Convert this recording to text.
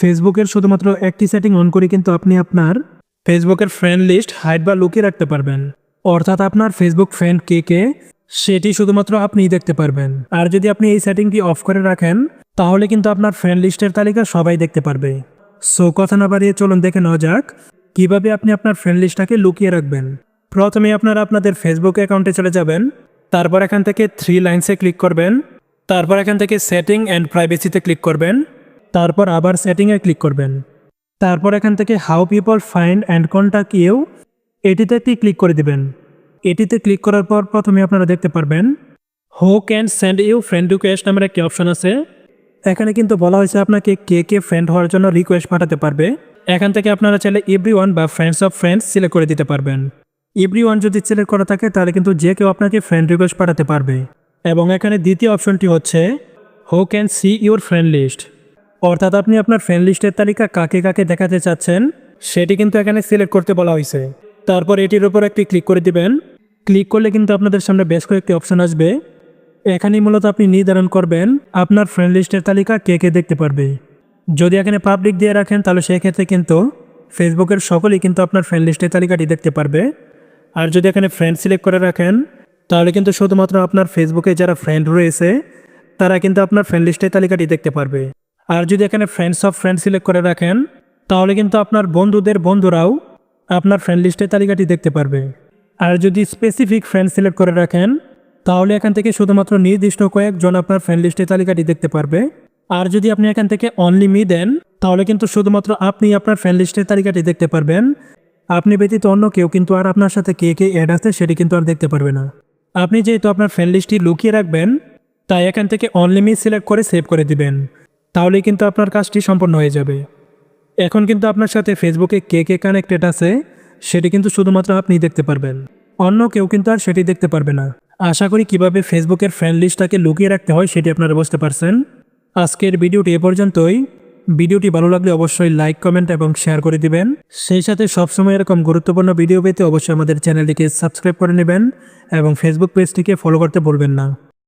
ফেসবুকের শুধুমাত্র একটি সেটিং অন করে কিন্তু আপনি আপনার ফেসবুকের ফ্রেন্ড লিস্ট হাইড বা লুকিয়ে রাখতে পারবেন। অর্থাৎ আপনার ফেসবুক ফ্রেন্ড কে কে, সেটি শুধুমাত্র আপনিই দেখতে পারবেন। আর যদি আপনি এই সেটিংটি অফ করে রাখেন, তাহলে কিন্তু আপনার ফ্রেন্ড লিস্টের তালিকা সবাই দেখতে পারবে। সো কথা না বাড়িয়ে চলুন দেখে নেওয়া যাক, কীভাবে আপনি আপনার ফ্রেন্ড লিস্টটাকে লুকিয়ে রাখবেন। প্রথমে আপনারা আপনাদের ফেসবুক অ্যাকাউন্টে চলে যাবেন, তারপর এখান থেকে থ্রি লাইনসে ক্লিক করবেন, তারপর এখান থেকে সেটিং অ্যান্ড প্রাইভেসিতে ক্লিক করবেন। তারপর আবার সেটিংয়ে ক্লিক করবেন। তারপর এখান থেকে how people find and contact you এটিতে একটি ক্লিক করে দিবেন। এটিতে ক্লিক করার পর প্রথমে আপনারা দেখতে পারবেন who can send you friend request নামের একটি অপশন আছে। এখানে কিন্তু বলা হয়েছে আপনাকে কে কে ফ্রেন্ড হওয়ার জন্য রিকোয়েস্ট পাঠাতে পারবে। এখান থেকে আপনারা চাইলে এভরি ওয়ান বা ফ্রেন্ডস অফ ফ্রেন্ডস সিলেক্ট করে দিতে পারবেন। এভরি ওয়ান যদি সিলেক্ট করা থাকে, তাহলে কিন্তু যে কেউ আপনাকে ফ্রেন্ড রিকোয়েস্ট পাঠাতে পারবে। এবং এখানে দ্বিতীয় অপশনটি হচ্ছে who can see your friend list অর্থাৎ আপনি আপনার ফ্রেন্ড লিস্টের তালিকা কাকে কাকে দেখাতে চাচ্ছেন, সেটি কিন্তু এখানে সিলেক্ট করতে বলা হয়েছে। তারপর এটির উপর একটি ক্লিক করে দিবেন। ক্লিক করলে কিন্তু আপনাদের সামনে বেশ কয়েকটি অপশন আসবে। এখানেই মূলত আপনি নির্ধারণ করবেন আপনার ফ্রেন্ড লিস্টের তালিকা কে কে দেখতে পারবে। যদি এখানে পাবলিক দিয়ে রাখেন, তাহলে সেক্ষেত্রে কিন্তু ফেসবুকের সকলেই কিন্তু আপনার ফ্রেন্ড লিস্টের তালিকাটি দেখতে পারবে। আর যদি এখানে ফ্রেন্ড সিলেক্ট করে রাখেন, তাহলে কিন্তু শুধুমাত্র আপনার ফেসবুকে যারা ফ্রেন্ড রয়েছে, তারা কিন্তু আপনার ফ্রেন্ড লিস্টের তালিকাটি দেখতে পারবে। আর যদি এখানে ফ্রেন্ডস অফ ফ্রেন্ড সিলেক্ট করে রাখেন, তাহলে কিন্তু আপনার বন্ধুদের বন্ধুরাও আপনার ফ্রেন্ড লিস্টের তালিকাটি দেখতে পারবে। আর যদি স্পেসিফিক ফ্রেন্ড সিলেক্ট করে রাখেন, তাহলে এখান থেকে শুধুমাত্র নির্দিষ্ট কয়েকজন আপনার ফ্রেন্ড লিস্টের তালিকাটি দেখতে পারবে। আর যদি আপনি এখান থেকে অনলি মি দেন, তাহলে কিন্তু শুধুমাত্র আপনি আপনার ফ্রেন্ড লিস্টের তালিকাটি দেখতে পারবেন। আপনি ব্যতীত অন্য কেউ কিন্তু আর আপনার সাথে কে কে অ্যাড আছে সেটি কিন্তু আর দেখতে পারবে না। আপনি যেহেতু আপনার ফ্রেন্ড লিস্টটি লুকিয়ে রাখবেন, তাই এখান থেকে অনলি মি সিলেক্ট করে সেভ করে দিবেন। তাহলেই কিন্তু আপনার কাজটি সম্পন্ন হয়ে যাবে। এখন কিন্তু আপনার সাথে ফেসবুকে কে কে কানেক্টেড আছে, সেটি কিন্তু শুধুমাত্র আপনি দেখতে পারবেন। অন্য কেউ কিন্তু আর সেটি দেখতে পারবে না। আশা করি কীভাবে ফেসবুকের ফ্রেন্ড লিস্টটাকে লুকিয়ে রাখতে হয় সেটি আপনারা বুঝতে পারছেন। আজকের ভিডিওটি এ পর্যন্তই। ভিডিওটি ভালো লাগলে অবশ্যই লাইক কমেন্ট এবং শেয়ার করে দিবেন। সেই সাথে সবসময় এরকম গুরুত্বপূর্ণ ভিডিও পেতে অবশ্যই আমাদের চ্যানেলটিকে সাবস্ক্রাইব করে নেবেন এবং ফেসবুক পেজটিকে ফলো করতে ভুলবেন না।